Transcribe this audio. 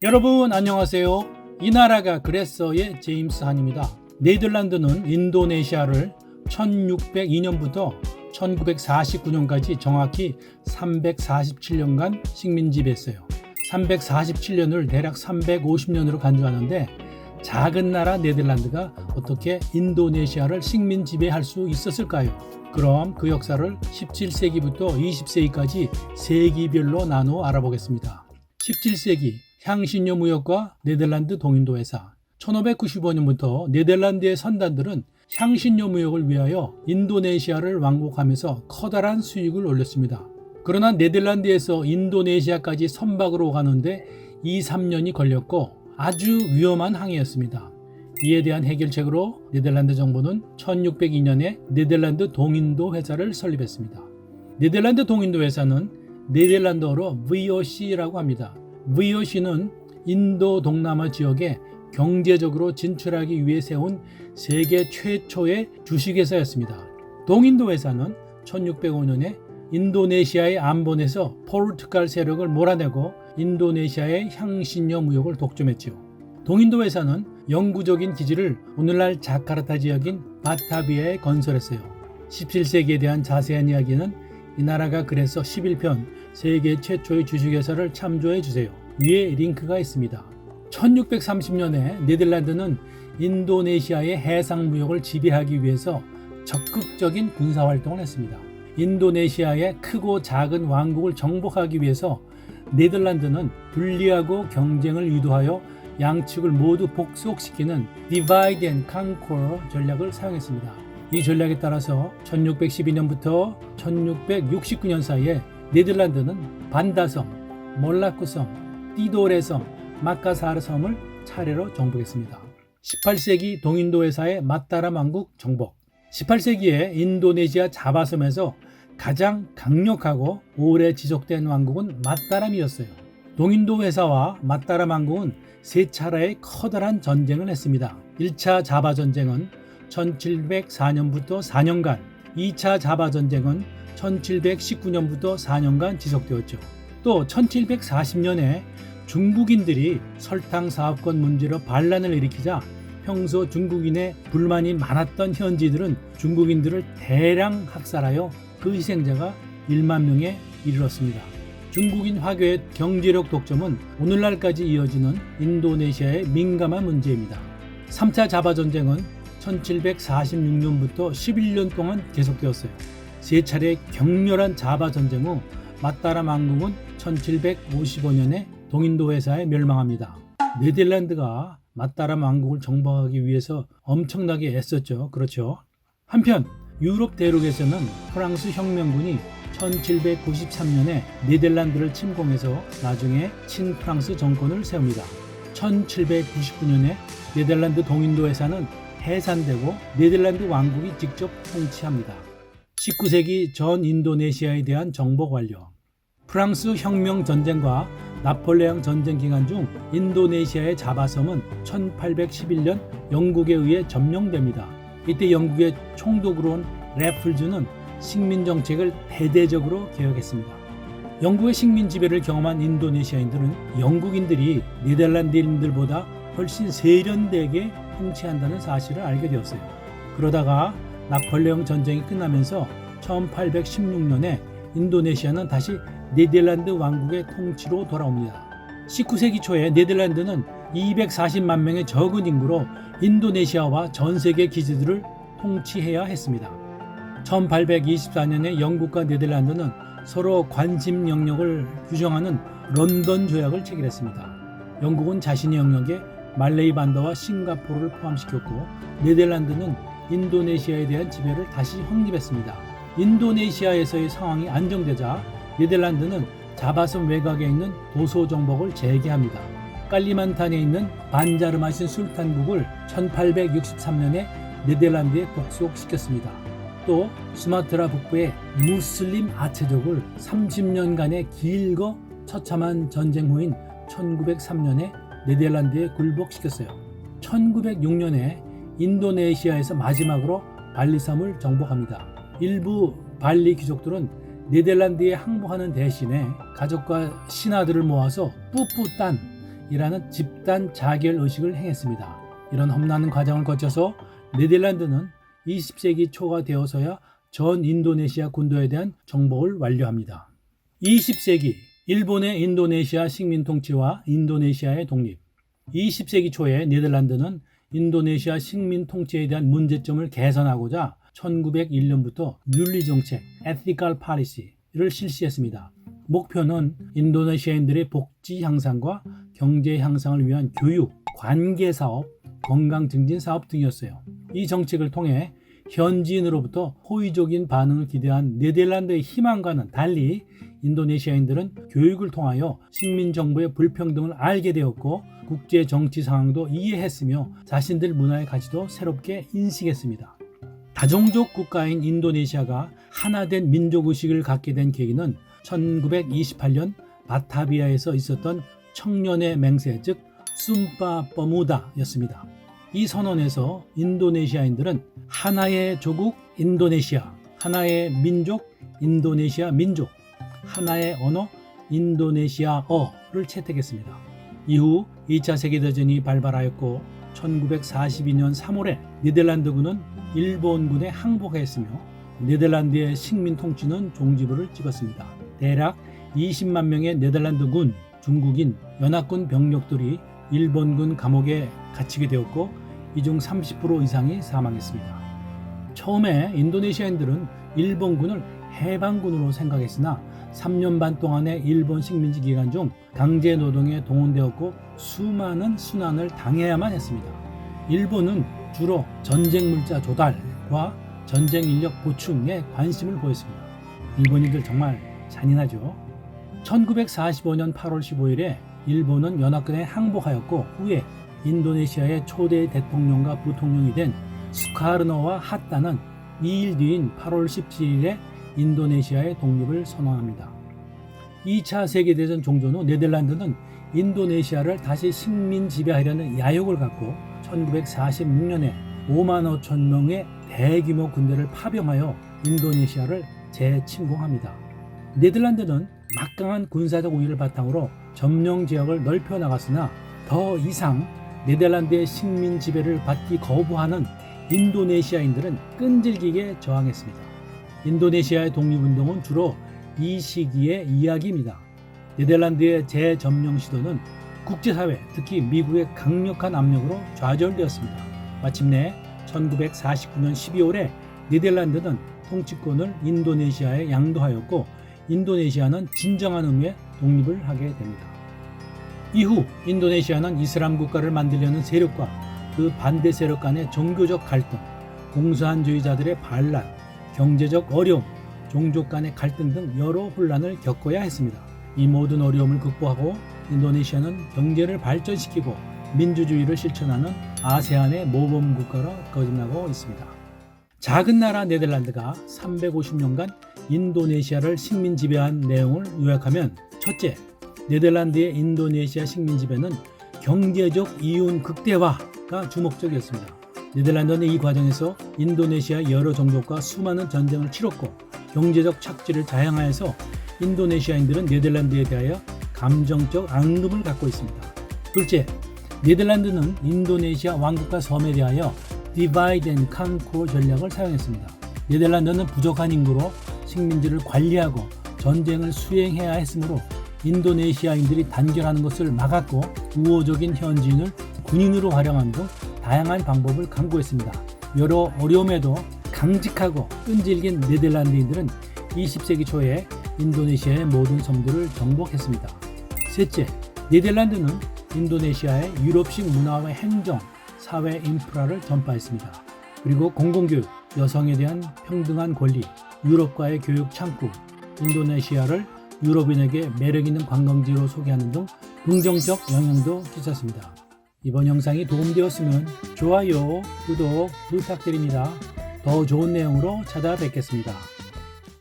여러분 안녕하세요. 이 나라가 그랬어의 제임스 한입니다. 네덜란드는 인도네시아를 1602년부터 1949년까지 정확히 347년간 식민 지배했어요. 347년을 대략 350년으로 간주하는데 작은 나라 네덜란드가 어떻게 인도네시아를 식민 지배할 수 있었을까요? 그럼 그 역사를 17세기부터 20세기까지 세기별로 나누어 알아보겠습니다. 17세기 향신료 무역과 네덜란드 동인도 회사 1595년부터 네덜란드의 선단들은 향신료 무역을 위하여 인도네시아를 왕복하면서 커다란 수익을 올렸습니다. 그러나 네덜란드에서 인도네시아까지 선박으로 가는데 2, 3년이 걸렸고 아주 위험한 항해였습니다. 이에 대한 해결책으로 네덜란드 정부는 1602년에 네덜란드 동인도 회사를 설립했습니다. 네덜란드 동인도 회사는 네덜란드어로 VOC라고 합니다. VOC는 인도 동남아 지역에 경제적으로 진출하기 위해 세운 세계 최초의 주식회사였습니다. 동인도 회사는 1605년에 인도네시아의 안본에서 포르투갈 세력을 몰아내고 인도네시아의 향신료 무역을 독점했지요. 동인도 회사는 영구적인 기지를 오늘날 자카르타 지역인 바타비아에 건설했어요. 17세기에 대한 자세한 이야기는 이 나라가 그래서 11편 세계 최초의 주식회사를 참조해 주세요. 위에 링크가 있습니다. 1630년에 네덜란드는 인도네시아의 해상 무역을 지배하기 위해서 적극적인 군사 활동을 했습니다. 인도네시아의 크고 작은 왕국을 정복하기 위해서 네덜란드는 분리하고 경쟁을 유도하여 양측을 모두 복속시키는 Divide and Conquer 전략을 사용했습니다. 이 전략에 따라서 1612년부터 1669년 사이에 네덜란드는 반다섬, 몰라쿠섬, 띠도레섬, 마카사르 섬을 차례로 정복했습니다. 18세기 동인도 회사의 마따라 왕국 정복 18세기에 인도네시아 자바섬에서 가장 강력하고 오래 지속된 왕국은 마따람이었어요. 동인도 회사와 마따람 왕국은 세 차례의 커다란 전쟁을 했습니다. 1차 자바 전쟁은 1704년부터 4년간, 2차 자바 전쟁은 1719년부터 4년간 지속되었죠. 또 1740년에 중국인들이 설탕 사업권 문제로 반란을 일으키자 평소 중국인의 불만이 많았던 현지들은 중국인들을 대량 학살하여 그 희생자가 1만 명에 이르렀습니다. 중국인 화교의 경제력 독점은 오늘날까지 이어지는 인도네시아의 민감한 문제입니다. 3차 자바 전쟁은 1746년부터 11년 동안 계속되었어요. 세 차례 격렬한 자바 전쟁 후 마따라 왕국은 1755년에 동인도 회사에 멸망합니다. 네덜란드가 마따라 왕국을 정복하기 위해서 엄청나게 애썼죠. 그렇죠. 한편 유럽 대륙에서는 프랑스 혁명군이 1793년에 네덜란드를 침공해서 나중에 친프랑스 정권을 세웁니다. 1799년에 네덜란드 동인도 회사는 해산되고 네덜란드 왕국이 직접 통치합니다. 19세기 전 인도네시아에 대한 정복 완료. 프랑스 혁명 전쟁과 나폴레옹 전쟁 기간 중 인도네시아의 자바섬은 1811년 영국에 의해 점령됩니다. 이때 영국의 총독으로 온 래플즈는 식민 정책을 대대적으로 개혁했습니다. 영국의 식민 지배를 경험한 인도네시아인들은 영국인들이 네덜란드인들보다 훨씬 세련되게 통치한다는 사실을 알게 되었어요. 그러다가 나폴레옹 전쟁이 끝나면서 1816년에 인도네시아는 다시 네덜란드 왕국의 통치로 돌아옵니다. 19세기 초에 네덜란드는 240만 명의 적은 인구로 인도네시아와 전 세계 기지들을 통치해야 했습니다. 1824년에 영국과 네덜란드는 서로 관심 영역을 규정하는 런던 조약을 체결했습니다. 영국은 자신의 영역에 말레이 반도와 싱가포르를 포함시켰고 네덜란드는 인도네시아에 대한 지배를 다시 확립했습니다. 인도네시아에서의 상황이 안정되자 네덜란드는 자바섬 외곽에 있는 도소 정복을 재개합니다. 깔리만탄에 있는 반자르마신 술탄국을 1863년에 네덜란드에 복속시켰습니다. 또 수마트라 북부의 무슬림 아체족을 30년간의 길고 처참한 전쟁 후인 1903년에 네덜란드에 굴복시켰어요. 1906년에 인도네시아에서 마지막으로 발리섬을 정복합니다. 일부 발리 귀족들은 네덜란드에 항복하는 대신에 가족과 신하들을 모아서 뿌뿌딴 이라는 집단 자결 의식을 행했습니다. 이런 험난한 과정을 거쳐서 네덜란드는 20세기 초가 되어서야 전 인도네시아 군도에 대한 정복을 완료합니다. 20세기 일본의 인도네시아 식민 통치와 인도네시아의 독립 20세기 초에 네덜란드는 인도네시아 식민 통치에 대한 문제점을 개선하고자 1901년부터 윤리 정책 (ethical policy)를 실시했습니다. 목표는 인도네시아인들의 복지 향상과 경제 향상을 위한 교육, 관계 사업, 건강 증진 사업 등이었어요. 이 정책을 통해 현지인으로부터 호의적인 반응을 기대한 네덜란드의 희망과는 달리 인도네시아인들은 교육을 통하여 식민 정부의 불평등을 알게 되었고 국제 정치 상황도 이해했으며 자신들 문화의 가치도 새롭게 인식했습니다. 다종족 국가인 인도네시아가 하나된 민족 의식을 갖게 된 계기는 1928년 바타비아에서 있었던 청년의 맹세 즉 숨파 버무다였습니다. 이 선언에서 인도네시아인들은 하나의 조국 인도네시아, 하나의 민족 인도네시아 민족, 하나의 언어 인도네시아어를 채택했습니다. 이후 2차 세계대전이 발발하였고 1942년 3월에 네덜란드군은 일본군에 항복했으며 네덜란드의 식민 통치는 종지부를 찍었습니다. 대략 20만 명의 네덜란드군, 중국인, 연합군 병력들이 일본군 감옥에 갇히게 되었고 이 중 30% 이상이 사망했습니다. 처음에 인도네시아인들은 일본군을 해방군으로 생각했으나 3년 반 동안의 일본 식민지 기간 중 강제 노동에 동원되었고 수많은 순환을 당해야만 했습니다. 일본은 주로 전쟁 물자 조달과 전쟁 인력 보충에 관심을 보였습니다. 일본인들 정말 잔인하죠. 1945년 8월 15일에 일본은 연합군에 항복하였고 후에 인도네시아의 초대 대통령과 부통령이 된 수카르노와 핫다는 2일 뒤인 8월 17일에 인도네시아의 독립을 선언합니다. 2차 세계대전 종전 후 네덜란드는 인도네시아를 다시 식민 지배하려는 야욕을 갖고 1946년에 5만 5천 명의 대규모 군대를 파병하여 인도네시아를 재침공합니다. 네덜란드는 막강한 군사적 우위를 바탕으로 점령 지역을 넓혀 나갔으나 더 이상 네덜란드의 식민 지배를 받기 거부하는 인도네시아인들은 끈질기게 저항했습니다. 인도네시아의 독립운동은 주로 이 시기의 이야기입니다. 네덜란드의 재점령 시도는 국제사회, 특히 미국의 강력한 압력으로 좌절되었습니다. 마침내 1949년 12월에 네덜란드는 통치권을 인도네시아에 양도하였고 인도네시아는 진정한 의미의 독립을 하게 됩니다. 이후 인도네시아는 이슬람 국가를 만들려는 세력과 그 반대 세력 간의 종교적 갈등, 공산주의자들의 반란, 경제적 어려움, 종족 간의 갈등 등 여러 혼란을 겪어야 했습니다. 이 모든 어려움을 극복하고 인도네시아는 경제를 발전시키고 민주주의를 실천하는 아세안의 모범 국가로 거듭나고 있습니다. 작은 나라 네덜란드가 350년간 인도네시아를 식민 지배한 내용을 요약하면 첫째, 네덜란드의 인도네시아 식민 지배는 경제적 이윤 극대화가 주목적이었습니다. 네덜란드는 이 과정에서 인도네시아 여러 종족과 수많은 전쟁을 치렀고 경제적 착지를 자행하여서 인도네시아인들은 네덜란드에 대하여 감정적 앙금을 갖고 있습니다. 둘째, 네덜란드는 인도네시아 왕국과 섬에 대하여 디바이드 앤 컨코 전략을 사용했습니다. 네덜란드는 부족한 인구로 식민지를 관리하고 전쟁을 수행해야 했으므로 인도네시아인들이 단결하는 것을 막았고 우호적인 현지인을 군인으로 활용하는 등 다양한 방법을 강구했습니다. 여러 어려움에도 강직하고 끈질긴 네덜란드인들은 20세기 초에 인도네시아의 모든 섬들을 정복했습니다. 셋째, 네덜란드는 인도네시아의 유럽식 문화와 행정, 사회 인프라를 전파했습니다. 그리고 공공교육, 여성에 대한 평등한 권리, 유럽과의 교육 창구, 인도네시아를 유럽인에게 매력 있는 관광지로 소개하는 등 긍정적 영향도 끼쳤습니다. 이번 영상이 도움되었으면 좋아요, 구독 부탁드립니다. 더 좋은 내용으로 찾아뵙겠습니다.